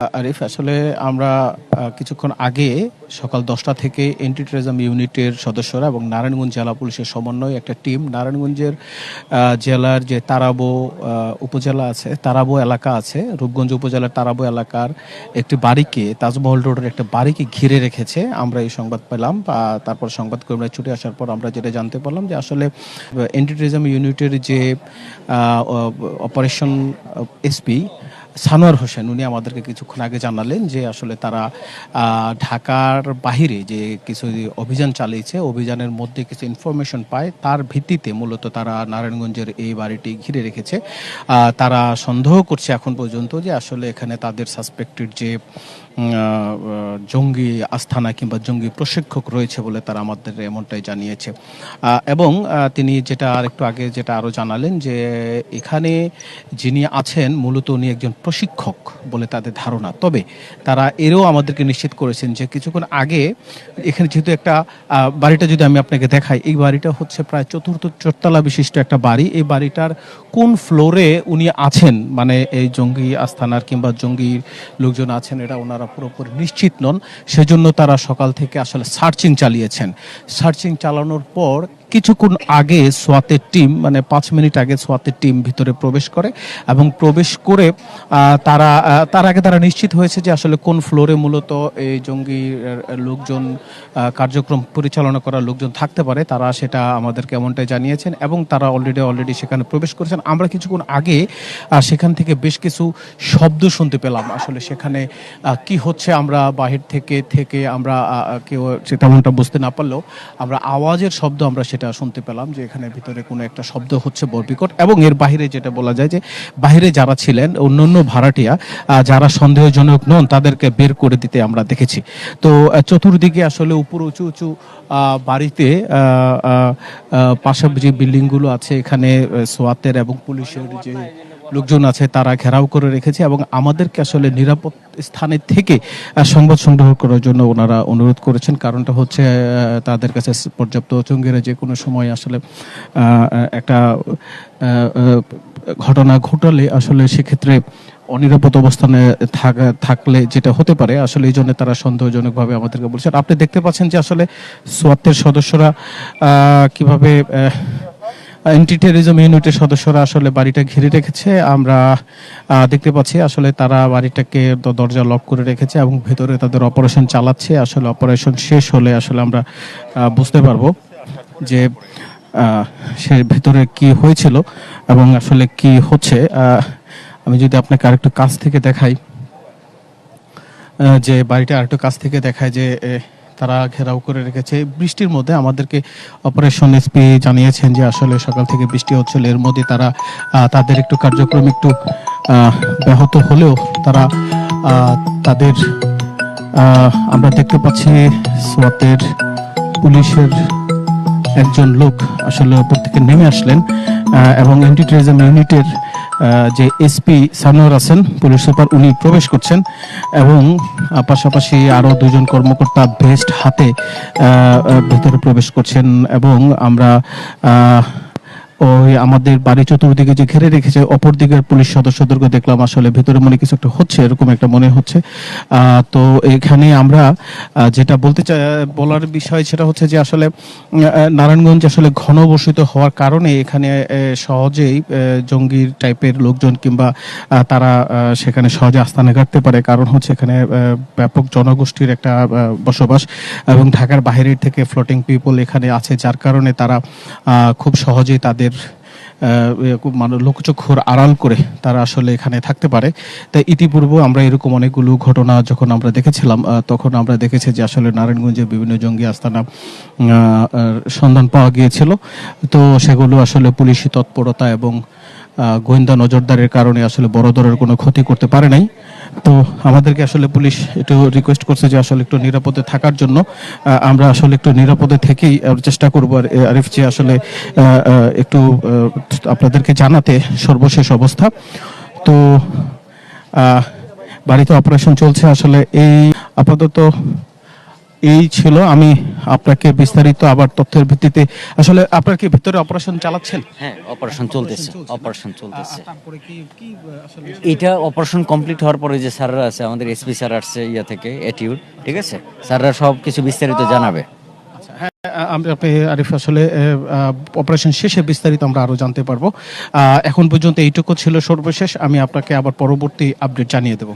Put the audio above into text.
আরিফ, আসলে আমরা কিছুক্ষণ আগে সকাল দশটা থেকে এন্টি টেরিজম ইউনিটের সদস্যরা এবং নারায়ণগঞ্জ জেলা পুলিশের সমন্বয়ে একটা টিম, নারায়ণগঞ্জের জেলার যে তারাবো উপজেলা আছে, তারাবো এলাকা আছে, রূপগঞ্জ উপজেলার তারাবো এলাকার একটি বাড়িকে, তাজমহল রোডের একটা বাড়িকে ঘিরে রেখেছে। আমরা এই সংবাদ পেলাম তারপর সংবাদ কর্মীরা ছুটে আসার পর আমরা যেটা জানতে পারলাম যে আসলে এন্টি টেরিজম ইউনিটের যে অপারেশন, এসপি সানোয়ার হোসেন, উনি আমাদেরকে কিছুক্ষণ আগে জানালেন যে আসলে তারা ঢাকার বাহিরে যে কিছু অভিযান চালিয়েছে, অভিযানের মধ্যে কিছু ইনফরমেশন পায়, তার ভিত্তিতে মূলত তারা নারায়ণগঞ্জের এই বাড়িটি ঘিরে রেখেছে। তারা সন্দেহ করছে এখন পর্যন্ত যে আসলে এখানে তাদের সাসপেক্টেড যে জঙ্গি আস্থানা কিংবা জঙ্গি প্রশিক্ষক রয়েছে বলে তারা আমাদের এমনটাই জানিয়েছে। এবং তিনি যেটা আর একটু আগে যেটা আরও জানালেন যে, এখানে যিনি আছেন মূলত উনি একজন প্রশিক্ষক বলে তাদের ধারণা। তবে তারা এরও আমাদেরকে নিশ্চিত করেছেন যে কিছুক্ষণ আগে এখানে যেহেতু একটা বাড়িটা যদি আমি আপনাকে দেখাই, এই বাড়িটা হচ্ছে প্রায় চতুর্থ চোরতলা বিশিষ্ট একটা বাড়ি। এই বাড়িটার কোন ফ্লোরে উনি আছেন? মানে এই জঙ্গি আস্থানার কিংবা জঙ্গি লোকজন আছেন, এটা ওনারা পুরোপুরি নিশ্চিত নন সেজন্য তারা সকাল থেকে আসলে সার্চিং চালিয়েছেন। সার্চিং চালানোর পর কিছুক্ষণ আগে সোয়াতের টিম মানে পাঁচ মিনিট আগে সোয়াতের টিম ভিতরে প্রবেশ করে এবং প্রবেশ করে তারা তার আগে তারা নিশ্চিত হয়েছে যে আসলে কোন ফ্লোরে মূলত এই জঙ্গি লোকজন কার্যক্রম পরিচালনা করার লোকজন থাকতে পারে। তারা সেটা আমাদেরকে এমনটাই জানিয়েছেন এবং তারা অলরেডি অলরেডি সেখানে প্রবেশ করেছেন। আমরা কিছুক্ষণ আগে সেখান থেকে বেশ কিছু শব্দ শুনতে পেলাম। আসলে সেখানে কি হচ্ছে আমরা বাহির থেকে থেকে আমরা কেউ তেমনটা বুঝতে না পারলেও আমরা আওয়াজের শব্দ আমরা সেটা শুনতে পেলাম যে এখানে ভিতরে কোনো একটা শব্দ হচ্ছে বরবিকট এবং এর বাহিরে যেটা বলা যায় যে বাহিরে যারা ছিলেন অন্যান্য ভাড়াটিয়া যারা সন্দেহজনক নন তাদেরকে বের করে দিতে আমরা দেখেছি। তো চতুর্দিকে আসলে উপর উঁচু উঁচু বাড়িতে আহ, আহ, আহ, পাশে যে বিল্ডিংগুলো আছে এখানে সোয়াতের এবং পুলিশের যে লোকজন আছে, তারা ঘেরাও করে রেখেছে এবং আমাদেরকে আসলে নিরাপদ স্থানে থেকে সংবাদ সংগ্রহ করার জন্য ওনারা অনুরোধ করেছেন। কারণটা হচ্ছে তাদের কাছে পর্যাপ্ত জঙ্গিরা যে কোনো সময় আসলে একটা ঘটনা ঘটালে আসলে সেক্ষেত্রে অনিরাপদ অবস্থানে থাকা- থাকলে যেটা হতে পারে, আসলে এই জন্য তারা সন্দেহজনকভাবে আমাদেরকে বলছেন। আপনি দেখতে পাচ্ছেন যে আসলে সোয়াতের সদস্যরা কীভাবে অ্যান্টি টেরিজম ইউনিটের সদস্যরা আসলে বাড়িটা ঘিরে রেখেছে। আমরা দেখতে পাচ্ছি আসলে তারা বাড়িটাকে দরজা লক করে রেখেছে এবং ভেতরে তাদের অপারেশন চালাচ্ছে। আসলে অপারেশন শেষ হলে আসলে আমরা বুঝতে পারব যে সে ভেতরে কি হয়েছিল এবং আসলে কি হচ্ছে। আমি যদি আপনাকে আরেকটু কাছ থেকে দেখাই যে বাড়িটা আরেকটু কাছ থেকে দেখায় যে তারা ঘেরাও করে রেখেছে। বৃষ্টির মধ্যে আমাদেরকে অপারেশন এসপি জানিয়েছেন যে আসলে সকাল থেকে বৃষ্টি হচ্ছিল এর মধ্যে তারা তাদের একটু কার্যক্রম একটু ব্যাহত হলেও তারা তাদের আমরা দেখতে পাচ্ছি সোয়াতের পুলিশের একজন লোক আসলে ওপর থেকে নেমে আসলেন এবং অ্যান্টি ইউনিটের যে এসপি সানোয়ার আছেন, পুলিশ সুপার, উনি প্রবেশ করছেন এবং পাশাপাশি আরও দুজন কর্মকর্তা ভেস্ট হাতে ভেতরে প্রবেশ করছেন এবং আমরা ওই আমাদের বাড়ি চতুর্দিকে যে ঘিরে রেখেছে, অপর দিকের পুলিশ সদস্যদেরকে দেখলাম আসলে ভেতরে মনে কিছু একটা হচ্ছে, এরকম একটা মনে হচ্ছে। তো এখানে আমরা যেটা বলতে চাই, বলার বিষয় সেটা হচ্ছে যে আসলে নারায়ণগঞ্জ আসলে ঘনবসিত হওয়ার কারণে এখানে সহজেই জঙ্গির টাইপের লোকজন কিংবা তারা সেখানে সহজে আস্থানে কাটতে পারে। কারণ হচ্ছে এখানে ব্যাপক জনগোষ্ঠীর একটা বসবাস এবং ঢাকার বাইরের থেকে ফ্লোটিং পিপল এখানে আছে, যার কারণে তারা খুব সহজেই তাদের খুব মানে লোকচক্ষুর আড়াল করে তারা আসলে এখানে থাকতে পারে। তাই ইতিপূর্বে আমরা এরকম অনেকগুলো ঘটনা যখন আমরা দেখেছিলাম তখন আমরা দেখেছি যে আসলে নারায়ণগঞ্জে বিভিন্ন জঙ্গি আস্তানা সন্ধান পাওয়া গিয়েছিল। তো সেগুলো আসলে পুলিশি তৎপরতা এবং গোয়েন্দা নজরদারের কারণে আসলে বড় ধরনের কোনো ক্ষতি করতে পারে নাই। তো আমাদেরকে আসলে পুলিশ একটু রিকোয়েস্ট করছে যে আসলে একটু নিরাপদে থাকার জন্য। আমরা আসলে একটু নিরাপদে থেকেই চেষ্টা করব। আর আরিফ যে আসলে একটু আপনাদেরকে জানাতে সর্বশেষ অবস্থা। তো বাড়িতে অপারেশন চলছে আসলে। এই আপাতত এই ছিল আমি আপনাকে বিস্তারিত আবার তথ্যের ভিত্তিতে আসলে আপনার কি ভিতরে অপারেশন চালাচ্ছেন? হ্যাঁ অপারেশন চলতেছে অপারেশন চলতেছে। তারপরে কি কি আসলে এটা অপারেশন কমপ্লিট হওয়ার পরে যে স্যাররা আছে আমাদের এসপি স্যার আসছে ইয়া থেকে এটিউড ঠিক আছে? স্যাররা সব কিছু বিস্তারিত জানাবে। আচ্ছা, হ্যাঁ আরিফ আসলে অপারেশন শেষে বিস্তারিত আমরা আরও জানতে পারব। এখন পর্যন্ত এইটুকু ছিল সর্বশেষ আমি আপনাকে আবার পরবর্তী আপডেট জানিয়ে দেবো।